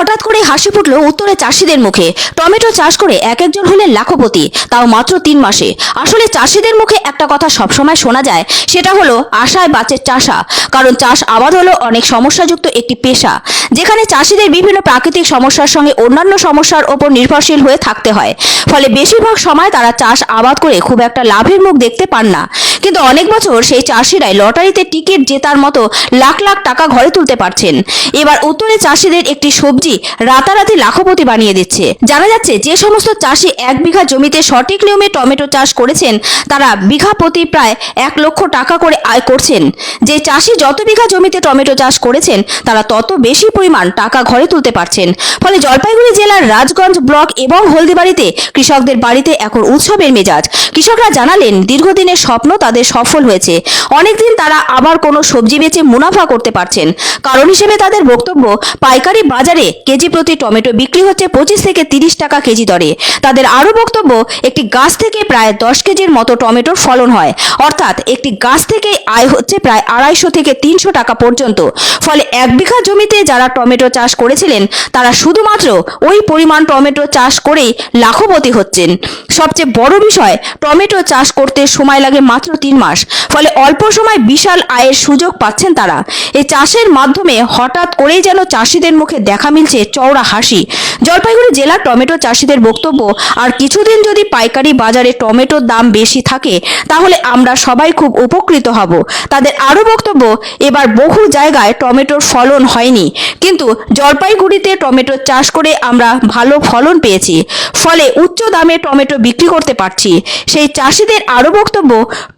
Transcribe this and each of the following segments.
হঠাৎ করে হাসি ফুটলো উত্তরে চাষিদের মুখে। টমেটো চাষ করে এক একজন হলেন লাখপতি, তাও মাত্র তিন মাসে। আসলে চাষিদের মুখে একটা কথা সবসময় শোনা যায়, সেটা হলো আশায় বাঁচে চাষা, কারণ চাষ আবাদ হলো অনেক সমস্যাযুক্ত একটি পেশা, যেখানে চাষিদের বিভিন্ন প্রাকৃতিক সমস্যার সঙ্গে অন্যান্য সমস্যার ওপর নির্ভরশীল হয়ে থাকতে হয়। ফলে বেশিরভাগ সময় তারা চাষ আবাদ করে খুব একটা লাভের মুখ দেখতে পান না। কিন্তু অনেক বছর সেই চাষিরাই লটারিতে টিকিট জেতার মতো লাখ লাখ টাকা ঘরে তুলতে পারছেন। এবার উত্তরে চাষিদের একটি সবজি রাতারাতি লাখপতি বানিয়ে দিচ্ছে। জানা যাচ্ছে, যে সমস্ত চাষি এক বিঘা জমিতে সঠিক নিয়মে টমেটো চাষ করেছেন, তারা বিঘা প্রতি প্রায় এক লক্ষ টাকা করে আয় করছেন। যে চাষি যত বিঘা জমিতে টমেটো চাষ করেছেন, তারা তত বেশি পরিমাণ টাকা ঘরে তুলতে পারছেন। ফলে জলপাইগুড়ি জেলার রাজগঞ্জ ব্লক এবং হলদিবাড়িতে কৃষকদের বাড়িতে এখন উৎসবের মেজাজ। কৃষকরা জানালেন, দীর্ঘদিনের স্বপ্ন তাদের সফল হয়েছে। অনেকদিন তারা আবার কোনো সবজি বেচে মুনাফা করতে পারছেন। কারণ হিসেবে তাদের বক্তব্য, পাইকারি বাজারে কেজি প্রতি টমেটো বিক্রি হচ্ছে পঁচিশ থেকে তিরিশ টাকা কেজি দরে। তাদের আরও বক্তব্য, একটি গাছ থেকে প্রায় দশ কেজির মতো টমেটোর ফলন হয়। অর্থাৎ একটি গাছ থেকে আয় হচ্ছে প্রায় আড়াইশো থেকে তিনশো টাকা পর্যন্ত। ফলে এক বিঘা জমিতে যারা টমেটো চাষ করেছিলেন, তারা শুধুমাত্র ওই পরিমাণ টমেটো চাষ করেই লাখপতি হচ্ছেন। সবচেয়ে বড় বিষয়, টমেটো চাষ করতে সময় লাগে মাত্র তিন মাস। ফলে অল্প সময় বিশাল আয়ের সুযোগ পাচ্ছেন তারা। এই চাষের মাধ্যমে হঠাৎ করেই যেন চাষিদের মুখে দেখা মিলছে চওড়া হাসি। জলপাইগুড়ি জেলার টমেটো চাষিদের বক্তব্য, আর কিছুদিন যদি পাইকারি বাজারে টমেটোর দাম বেশি থাকে, তাহলে আমরা সবাই খুব উপকৃত হব। তাদের আরও বক্তব্য, এবার বহু জায়গায় টমেটোর ফলন হয়নি, কিন্তু জলপাইগুড়িতে টমেটো চাষ করে আমরা ভালো ফলন পেয়েছি। ফলে উচ্চ দামে টমেটো বিক্রি করতে পারছি। সেই চাষিদের আরও বক্তব্য,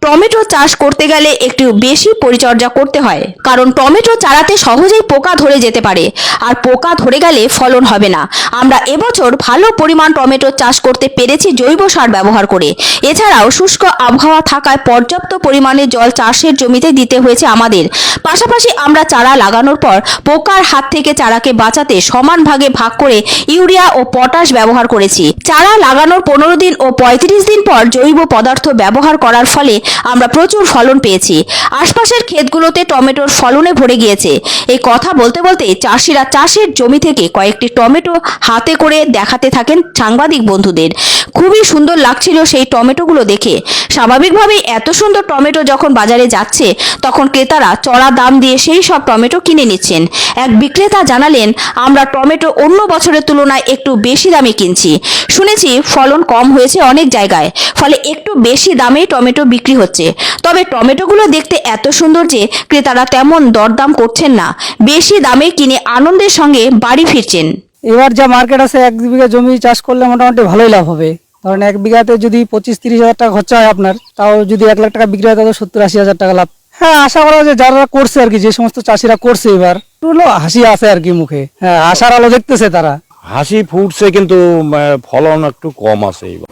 টমেটো চাষ করতে গেলে একটু বেশি পরিচর্যা করতে হয়, কারণ টমেটো চারাতে সহজেই পোকা ধরে যেতে পারে, আর পোকা ধরে গেলে ফলন হবে না। আমরা এবছর ভালো পরিমাণ টমেটো চাষ করতে পেরেছি জৈব সার ব্যবহার করে। এছাড়াও শুষ্ক আবহাওয়া থাকায় পর্যাপ্ত পরিমাণে জল চাষের জমিতে দিতে হয়েছে আমাদের। পাশাপাশি আমরা চারা লাগানোর পর পোকার হাত থেকে চারাকে বাঁচাতে সমান ভাগে ভাগ করে ইউরিয়া ও পটাশ ব্যবহার করেছি। চারা লাগানোর পনেরো দিন ও পঁয়ত্রিশ দিন পর জৈব পদার্থ ব্যবহার করার ফলে আমরা প্রচুর ফলন পেয়েছি। আশপাশের ক্ষেতগুলোতে টমেটোর ফলনে ভরে গিয়েছে। এই কথা বলতে বলতে চাষিরা চাষের জমি থেকে কয়েকটি টমেটো হাতে করে দেখাতে থাকেন সাংবাদিক বন্ধুদের। খুবই সুন্দর লাগছিল সেই টমেটোগুলো দেখে। স্বাভাবিকভাবেই এত সুন্দর টমেটো যখন বাজারে যাচ্ছে, তখন ক্রেতারা চড়া দাম দিয়ে সেই সব টমেটো কিনে নিচ্ছেন। এক বিক্রেতা জানালেন, আমরা টমেটো অন্য বছরের তুলনায় একটু বেশি দামে কিনছি। শুনেছি ফলন কম হয়েছে অনেক জায়গায়, ফলে একটু বেশি দামে টমেটো বিক্রি হচ্ছে। তবে টমেটোগুলো দেখতে এত সুন্দর যে ক্রেতারা তেমন দরদাম করছেন না। বেশি দামে কিনে আনন্দের সঙ্গে বাড়ি ফিরছেন। এবার যা মার্কেট আছে, এক বিঘা জমি চাষ করলে মোটামুটি ভালোই লাভ হবে। ধরেন এক বিঘাতে যদি পঁচিশ তিরিশ হাজার টাকা খরচা হয় আপনার, তাও যদি এক লাখ টাকা বিক্রি হয় তাহলে সত্তর আশি হাজার টাকা লাভ। হ্যাঁ আশা করা যে যারা করছে আর কি, যে সমস্ত চাষিরা করছে এবার হাসি আছে আর কি মুখে। হ্যাঁ আশার আলো দেখতেছে তারা। হাসি ফুটছে কিন্তু ফলন একটু কম আছে এবার।